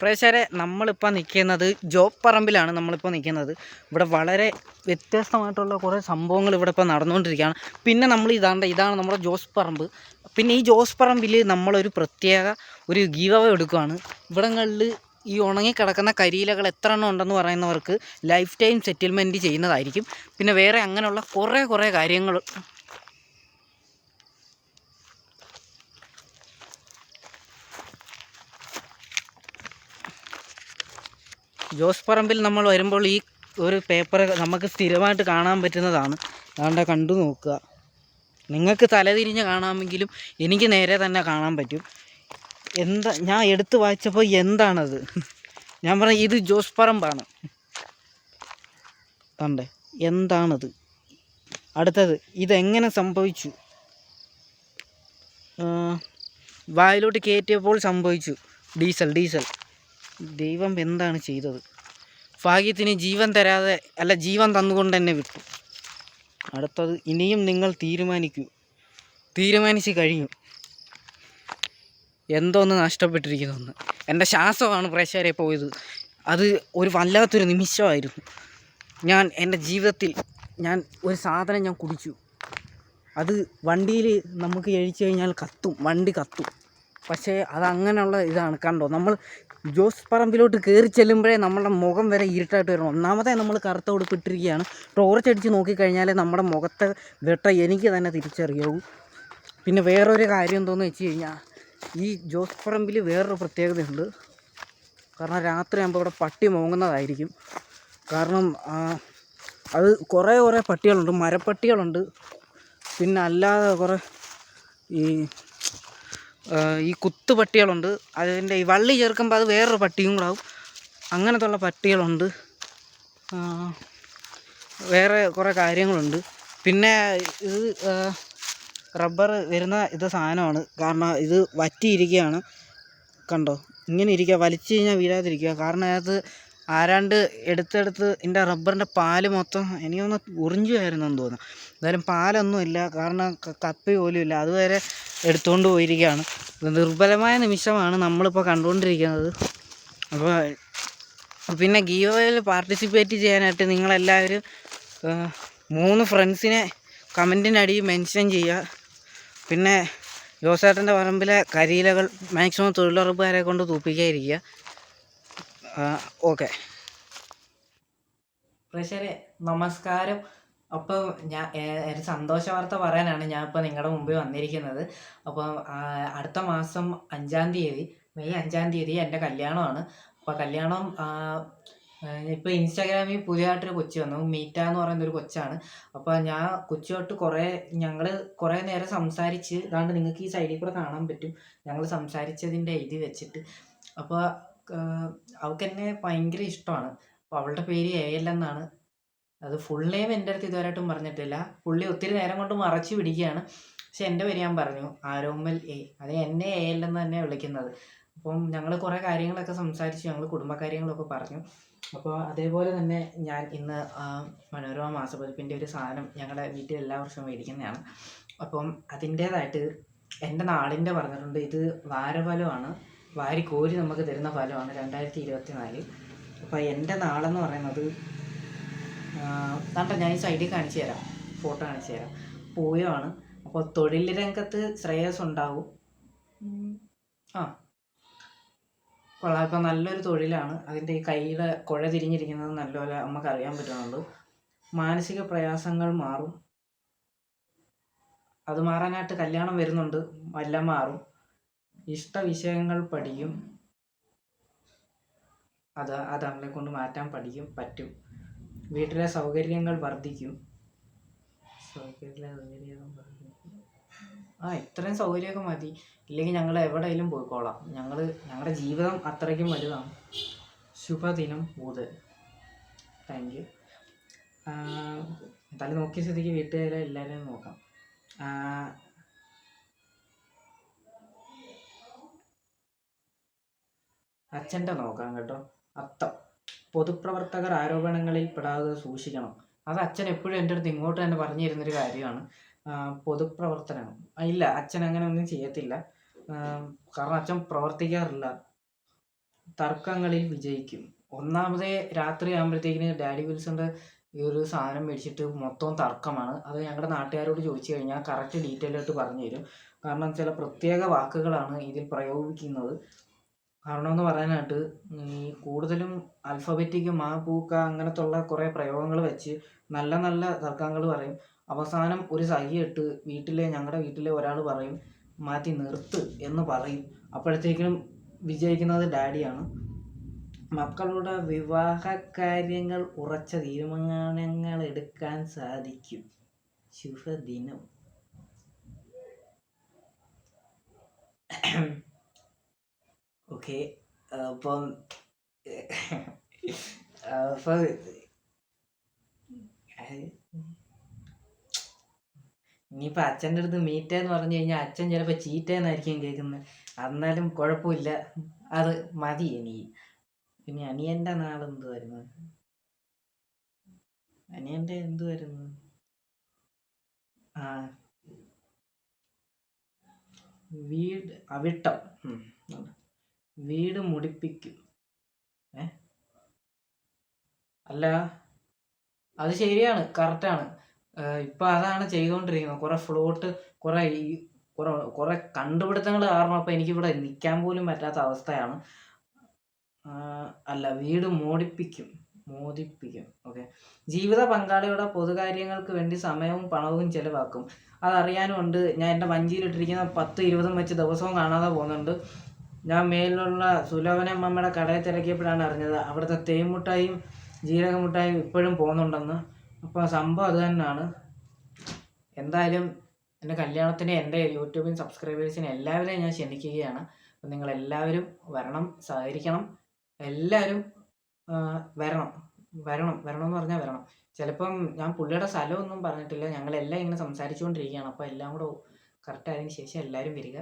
പ്രേക്ഷകരെ നമ്മളിപ്പോൾ നിൽക്കുന്നത് ജോബ് പറമ്പിലാണ് നമ്മളിപ്പോൾ നിൽക്കുന്നത്. ഇവിടെ വളരെ വ്യത്യസ്തമായിട്ടുള്ള കുറേ സംഭവങ്ങൾ ഇവിടെ ഇപ്പോൾ നടന്നുകൊണ്ടിരിക്കുകയാണ്. പിന്നെ നമ്മൾ ഇതാണ്ട് ഇതാണ് നമ്മുടെ ജോസ് പറമ്പ് പിന്നെ ഈ ജോസ് പറമ്പിൽ നമ്മളൊരു പ്രത്യേക ഒരു ഗീവ എടുക്കുകയാണ് ഇവിടങ്ങളിൽ ഈ ഉണങ്ങിക്കിടക്കുന്ന കരിയിലകൾ എത്ര എണ്ണം ഉണ്ടെന്ന് പറയുന്നവർക്ക് ലൈഫ് ടൈം സെറ്റിൽമെന്റ് ചെയ്യുന്നതായിരിക്കും. പിന്നെ വേറെ അങ്ങനെയുള്ള കുറേ കുറേ കാര്യങ്ങൾ ജോസ് പറമ്പിൽ നമ്മൾ വരുമ്പോൾ ഈ ഒരു പേപ്പർ നമുക്ക് സ്ഥിരമായിട്ട് കാണാൻ പറ്റുന്നതാണ്. അതുകൊണ്ട് കണ്ടു നോക്കുക. നിങ്ങൾക്ക് തലതിരിഞ്ഞ് കാണാമെങ്കിലും എനിക്ക് നേരെ തന്നെ കാണാൻ പറ്റും. എന്താ ഞാൻ എടുത്ത് വായിച്ചപ്പോൾ എന്താണത്? ഞാൻ പറഞ്ഞ ഇത് ജോസ് പറമ്പാണ്. കണ്ടേ എന്താണത്? അടുത്തത് ഇതെങ്ങനെ സംഭവിച്ചു? വായിലോട്ട് കയറ്റിയപ്പോൾ സംഭവിച്ചു. Diesel diesel. ദൈവം എന്താണ് ചെയ്തത്? ഭാഗ്യത്തിന് ജീവൻ തരാതെ അല്ല ജീവൻ തന്നുകൊണ്ട് തന്നെ വിട്ടു. അടുത്തത് ഇനിയും നിങ്ങൾ തീരുമാനിക്കൂ. തീരുമാനിച്ച് കഴിയും. എന്തോന്ന് നഷ്ടപ്പെട്ടിരിക്കുന്നു എന്റെ ശ്വാസമാണ് പ്രേക്ഷകരെ പോയത്. അത് ഒരു വല്ലാത്തൊരു നിമിഷമായിരുന്നു. ഞാൻ എന്റെ ജീവിതത്തിൽ ഞാൻ ഒരു സാധനം ഞാൻ കുടിച്ചു. അത് വണ്ടിയിൽ നമുക്ക് കഴിച്ചു കഴിഞ്ഞാൽ കത്തും വണ്ടി കത്തും. പക്ഷേ അത് അങ്ങനെയുള്ള ഇതാണ്. കണ്ടോ? നമ്മൾ ജോസ് പറമ്പിലോട്ട് കയറി ചെല്ലുമ്പോഴേ നമ്മുടെ മുഖം വരെ ഇരുട്ടായിട്ട് വരണം. ഒന്നാമതേ നമ്മൾ കറുത്ത ഉടുപ്പിട്ടിരിക്കുകയാണ് ടോർച്ച് അടിച്ച് നോക്കിക്കഴിഞ്ഞാൽ നമ്മുടെ മുഖത്തെ വെട്ട എനിക്ക് തന്നെ തിരിച്ചറിയാവൂ പിന്നെ വേറൊരു കാര്യം എന്തോന്ന് വെച്ച് കഴിഞ്ഞാൽ ഈ ജോസ് പറമ്പിൽ വേറൊരു പ്രത്യേകതയുണ്ട്. കാരണം രാത്രി ആകുമ്പോൾ ഇവിടെ പട്ടി മോങ്ങുന്നതായിരിക്കും. കാരണം അത് കുറേ കുറേ പട്ടികളുണ്ട് മരപ്പട്ടികളുണ്ട്. പിന്നെ അല്ലാതെ കുറേ ഈ ഈ കുത്തു പട്ടികളുണ്ട്. അതിന്റെ ഈ വള്ളി ചേർക്കുമ്പോൾ അത് വേറൊരു പട്ടിയും കൂടെ ആവും. അങ്ങനത്തെ ഉള്ള പട്ടികളുണ്ട് വേറെ കുറേ കാര്യങ്ങളുണ്ട്. പിന്നെ ഇത് റബ്ബർ വരുന്ന ഇത് സാധനമാണ്. കാരണം ഇത് വറ്റിയിരിക്കുകയാണ്. കണ്ടോ? ഇങ്ങനെ ഇരിക്കുക വലിച്ചു കഴിഞ്ഞാൽ വീഴാതിരിക്കുക. കാരണം അതിനകത്ത് ആരാണ്ട് എടുത്തെടുത്ത് എന്റെ റബ്ബറിന്റെ പാൽ മൊത്തം എനിക്കൊന്ന് ഉറിഞ്ചുമായിരുന്നു എന്ന് തോന്നുന്നു. എന്തായാലും പാലൊന്നും ഇല്ല. കാരണം കപ്പി പോലും ഇല്ല. അതുവരെ എടുത്തുകൊണ്ട് പോയിരിക്കുകയാണ്. ദുർബലമായ നിമിഷമാണ് നമ്മളിപ്പോൾ കണ്ടുകൊണ്ടിരിക്കുന്നത്. അപ്പോൾ പിന്നെ ഗിയോയിൽ പാർട്ടിസിപ്പേറ്റ് ചെയ്യാനായിട്ട് നിങ്ങളെല്ലാവരും മൂന്ന് ഫ്രണ്ട്സിനെ കമന്റിനടിയിൽ മെൻഷൻ ചെയ്യുക. പിന്നെ ജോസേട്ടന്റെ പറമ്പിലെ കരിയിലകൾ മാക്സിമം തൊഴിലുറപ്പുകാരെ കൊണ്ട് തൂപ്പിക്കാതിരിക്കുക. ഓക്കെ. പ്രേക്ഷകരെ നമസ്കാരം. അപ്പോൾ ഞാൻ ഒരു സന്തോഷ വാർത്ത പറയാനാണ് ഞാൻ ഇപ്പോൾ നിങ്ങളുടെ മുമ്പിൽ വന്നിരിക്കുന്നത്. അപ്പോൾ അടുത്ത മാസം അഞ്ചാം തീയതി മെയ് അഞ്ചാം തീയതി എന്റെ കല്യാണമാണ്. അപ്പോൾ കല്യാണം ഇപ്പോൾ ഇൻസ്റ്റാഗ്രാമിൽ പുതിയതായിട്ടൊരു കൊച്ചു വന്നു മീറ്റ എന്ന് പറയുന്ന ഒരു കൊച്ചാണ്. അപ്പോൾ ഞാൻ കൊച്ചു തൊട്ട് കുറേ ഞങ്ങൾ കുറേ നേരം സംസാരിച്ച് ഇതാണ്ട് നിങ്ങൾക്ക് ഈ സൈഡിൽ കൂടെ കാണാൻ പറ്റും. ഞങ്ങൾ സംസാരിച്ചതിന്റെ ഇത് വെച്ചിട്ട്. അപ്പോൾ അവൾക്ക് എന്നെ ഭയങ്കര ഇഷ്ടമാണ്. അപ്പോൾ അവളുടെ പേര് എൽ എന്നാണ്. അത് ഫുൾ നെയിം എന്റെ അടുത്ത് ഇതുവരെയായിട്ടും പറഞ്ഞിട്ടില്ല. പുള്ളി ഒത്തിരി നേരം കൊണ്ട് മറച്ചു പിടിക്കുകയാണ്. പക്ഷെ എന്റെ പേര് ഞാൻ പറഞ്ഞു ആരോമൽ എ അത് എന്നെ എൽ എന്ന് തന്നെ വിളിക്കുന്നത്. അപ്പം ഞങ്ങൾ കുറേ കാര്യങ്ങളൊക്കെ സംസാരിച്ചു. ഞങ്ങൾ കുടുംബകാര്യങ്ങളൊക്കെ പറഞ്ഞു. അപ്പോൾ അതേപോലെ തന്നെ ഞാൻ ഇന്ന് മനോരമ മാസപ്പതിപ്പിന്റെ ഒരു സാധനം ഞങ്ങളുടെ വീട്ടിൽ എല്ലാ വർഷവും മേടിക്കുന്നതാണ്. അപ്പം അതിന്റേതായിട്ട് എന്റെ നാടിന്റെ പറഞ്ഞിട്ടുണ്ട് ഇത് വാരഫലമാണ്. വാരി കോരി നമുക്ക് തരുന്ന ഫലമാണ് രണ്ടായിരത്തി ഇരുപത്തി നാല് അപ്പോൾ എന്റെ നാളെന്ന് പറയുന്നത് കണ്ടോ ഞാൻ ഈ സൈഡിൽ കാണിച്ചു തരാം. ഫോട്ടോ കാണിച്ചു തരാം. പൂയമാണ് അപ്പോൾ തൊഴിൽ രംഗത്ത് ശ്രേയസ് ഉണ്ടാവും. ആ. കൊള്ളാം. ഇപ്പം നല്ലൊരു തൊഴിലാണ്. അതിന്റെ ഈ കയ്യിലെ കുഴ തിരിഞ്ഞിരിക്കുന്നത് നല്ലപോലെ നമുക്ക് അറിയാൻ പറ്റുന്നുണ്ട് മാനസിക പ്രയാസങ്ങൾ മാറും. അത് മാറാനായിട്ട് കല്യാണം വരുന്നുണ്ട്. എല്ലാം മാറും. ഇഷ്ട വിഷയങ്ങൾ പഠിക്കും അത് അത് അവളെ കൊണ്ട് മാറ്റാൻ പഠിക്കും പറ്റും. വീട്ടിലെ സൗകര്യങ്ങൾ വർദ്ധിക്കും. ആ ഇത്രയും സൗകര്യമൊക്കെ മതി. ഇല്ലെങ്കിൽ ഞങ്ങൾ എവിടെയെങ്കിലും പോയിക്കോളാം. ഞങ്ങൾ ഞങ്ങളുടെ ജീവിതം അത്രയ്ക്കും വലുതാണ്. ശുഭദിനം ഊത്. താങ്ക് യു എന്തായാലും നോക്കിയ സ്ഥിതിക്ക് വീട്ടുകാരെ എല്ലാവരെയും നോക്കാം. അച്ഛന്റെ നോക്കാം കേട്ടോ. അത്തം. പൊതുപ്രവർത്തകർ ആരോപണങ്ങളിൽ പെടാതെ സൂക്ഷിക്കണം. അത് അച്ഛൻ എപ്പോഴും എന്റെ അടുത്ത് ഇങ്ങോട്ട് തന്നെ പറഞ്ഞു തരുന്നൊരു കാര്യമാണ് പൊതുപ്രവർത്തനം. ഇല്ല അച്ഛൻ അങ്ങനെ ഒന്നും ചെയ്യത്തില്ല. കാരണം അച്ഛൻ പ്രവർത്തിക്കാറില്ല. തർക്കങ്ങളിൽ വിജയിക്കും. ഒന്നാമതേ രാത്രി ആകുമ്പോഴത്തേക്കിന് ഡാഡി വിൽസന്റെ ഈ ഒരു സാധനം മേടിച്ചിട്ട് മൊത്തം തർക്കമാണ്. അത് ഞങ്ങളുടെ നാട്ടുകാരോട് ചോദിച്ചു കഴിഞ്ഞാൽ കറക്റ്റ് ഡീറ്റെയിൽ ആയിട്ട് പറഞ്ഞു തരും കാരണം ചില പ്രത്യേക വാക്കുകളാണ് ഇതിൽ പ്രയോഗിക്കുന്നത്. കാരണം എന്ന് പറയാനായിട്ട് ഈ കൂടുതലും അൽഫബറ്റിക് മാ പൂക്ക അങ്ങനത്തുള്ള കുറേ പ്രയോഗങ്ങൾ വെച്ച് നല്ല നല്ല തർക്കങ്ങൾ പറയും. അവസാനം ഒരു സഹിയിട്ട് വീട്ടിലെ ഞങ്ങളുടെ വീട്ടിലെ ഒരാൾ പറയും മാറ്റി നിർത്ത് എന്ന് പറയും. അപ്പോഴത്തേക്കും വിജയിക്കുന്നത് ഡാഡിയാണ്. മക്കളുടെ വിവാഹ കാര്യങ്ങൾ ഉറച്ച തീരുമാനങ്ങൾ എടുക്കാൻ സാധിക്കും. ശുഭദിനം. ഓക്കെ. അപ്പം ഇനിയിപ്പോൾ അച്ഛന്റെ അടുത്ത് മീറ്റ എന്ന് പറഞ്ഞു കഴിഞ്ഞാൽ അച്ഛൻ ചിലപ്പോൾ ചീറ്റ എന്നായിരിക്കും കേൾക്കുന്നത് എന്നാലും കുഴപ്പമില്ല. അത് മതി ഇനി. പിന്നെ അനിയന്റെ നാൾ അനിയന്റെ അനിയന്റെ എന്തുവായിരുന്നു? ആ. വീട് അവിട്ടം. വീട് മുടിപ്പിക്കും. ഏ? അല്ല അത് ശരിയാണ് കറക്റ്റാണ് ഇപ്പം അതാണ് ചെയ്തുകൊണ്ടിരിക്കുന്നത് കുറേ ഫ്ലോട്ട് കുറേ ഈ കുറേ കുറേ കണ്ടുപിടുത്തങ്ങൾ കാരണം ഇപ്പം എനിക്കിവിടെ നിൽക്കാൻ പോലും പറ്റാത്ത അവസ്ഥയാണ്. അല്ല വീട് മോടിപ്പിക്കും മോദിപ്പിക്കും. ഓക്കെ. ജീവിത പങ്കാളിയുടെ പൊതുകാര്യങ്ങൾക്ക് വേണ്ടി സമയവും പണവും ചെലവാക്കും. അതറിയാനുമുണ്ട് ഞാൻ എന്റെ വഞ്ചിയിലിട്ടിരിക്കുന്ന പത്ത് ഇരുപതും വെച്ച് ദിവസവും കാണാതെ പോകുന്നുണ്ട്. ഞാൻ മേലിലുള്ള സുലഭനമ്മയുടെ കടയിൽ തിരക്കിയപ്പോഴാണ് അറിഞ്ഞത് അവിടുത്തെ തേൻമുട്ടായും ജീരകമുട്ടായും ഇപ്പോഴും പോകുന്നുണ്ടെന്ന്. അപ്പോൾ സംഭവം അത് തന്നെയാണ്. എന്തായാലും എന്റെ കല്യാണത്തിന് എന്റെ യൂട്യൂബിൽ സബ്സ്ക്രൈബേഴ്സിനെ എല്ലാവരെയും ഞാൻ ക്ഷണിക്കുകയാണ്. അപ്പം നിങ്ങളെല്ലാവരും വരണം സഹകരിക്കണം. എല്ലാവരും വരണം വരണം. വരണം. എന്ന് പറഞ്ഞാൽ വരണം. ചിലപ്പം ഞാൻ പുള്ളിയുടെ സ്ഥലമൊന്നും പറഞ്ഞിട്ടില്ല. ഞങ്ങളെല്ലാം ഇങ്ങനെ സംസാരിച്ചുകൊണ്ടിരിക്കുകയാണ്. അപ്പോൾ എല്ലാം കൂടെ കറക്റ്റ് ആയതിനു ശേഷം എല്ലാവരും വരിക.